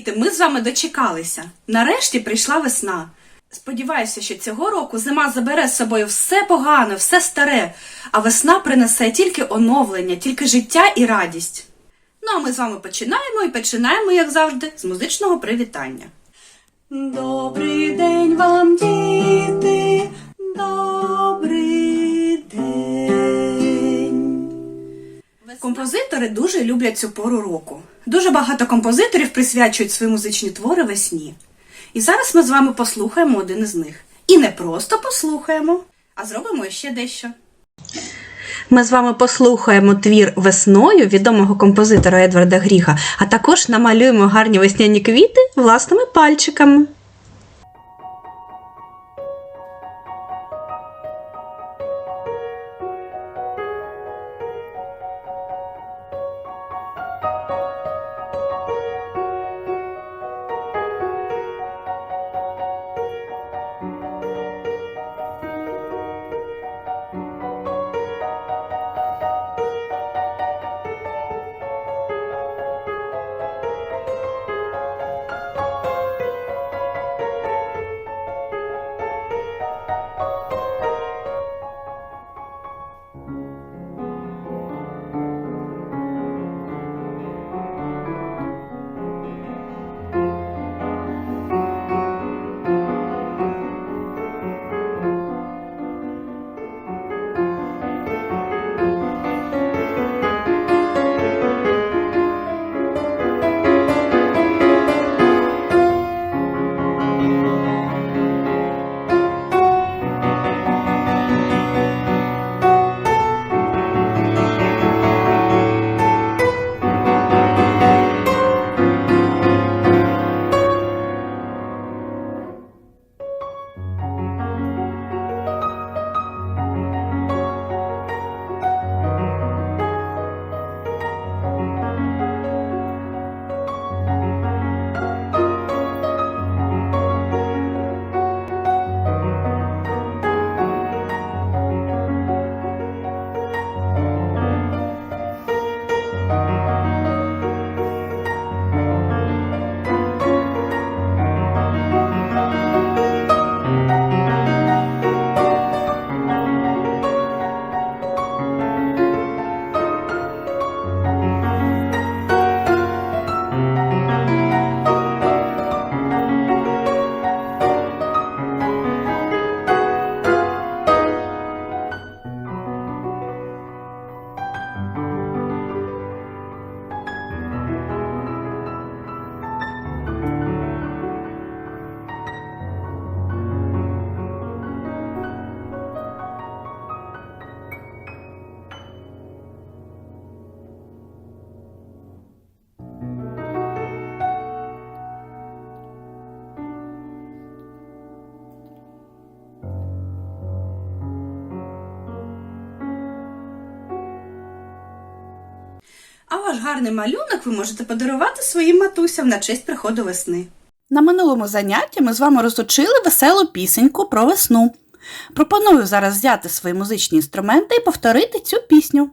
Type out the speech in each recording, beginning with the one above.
діти, ми з вами дочекалися. Нарешті прийшла весна. Сподіваюся, що цього року зима забере з собою все погане, все старе, а весна принесе тільки оновлення, тільки життя і радість. Ну а ми з вами починаємо і починаємо, як завжди, з музичного привітання. Добрий день вам, діти, Композитори дуже люблять цю пору року. Дуже багато композиторів присвячують свої музичні твори весні. І зараз ми з вами послухаємо один із них. І не просто послухаємо, а зробимо ще дещо. Ми з вами послухаємо твір весною відомого композитора Едварда Гріга, а також намалюємо гарні весняні квіти власними пальчиками. А ваш гарний малюнок ви можете подарувати своїм матусям на честь приходу весни. На минулому занятті ми з вами розучили веселу пісеньку про весну. Пропоную зараз взяти свої музичні інструменти і повторити цю пісню.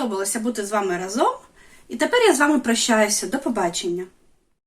Сподобалося бути з вами разом. І тепер я з вами прощаюся. До побачення.